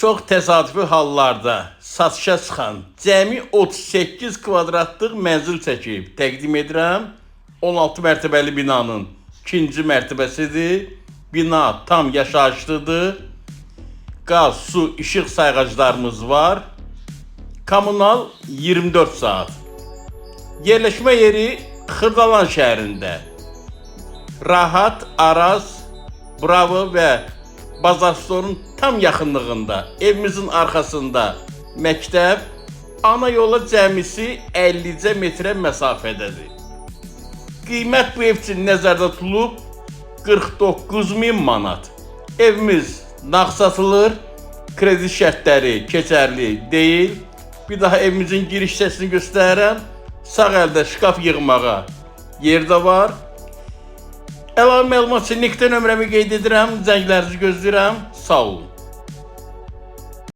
Çox təsadüfi hallarda satışa çıxan cəmi 38 kvadratlıq mənzil çəkib təqdim edirəm. 16 mərtəbəli binanın ikinci mərtəbəsidir. Bina tam yaşayışlıdır. Qaz, su, işıq sayğaclarımız var. Kommunal 24 saat. Yerləşmə yeri Xırdalan şəhərində. Rahat, Araz, Bravo və Bazarstorun tam yaxınlığında, evimizin arxasında məktəb, ana yola cəmisi 50-cə metrə məsafədədir. Qiymət bu ev üçün nəzərdə tutulub 49 min manat. Evimiz nağd kredi şərtləri keçərli deyil. Bir daha evimizin giriş hissəsini göstərirəm. Sağ əldə şkaf yığmağa yer də var. Əlavə məlumat üçün nöqtə nömrəmi qeyd edirəm, zənglərinizi gözləyirəm. Sağ olun.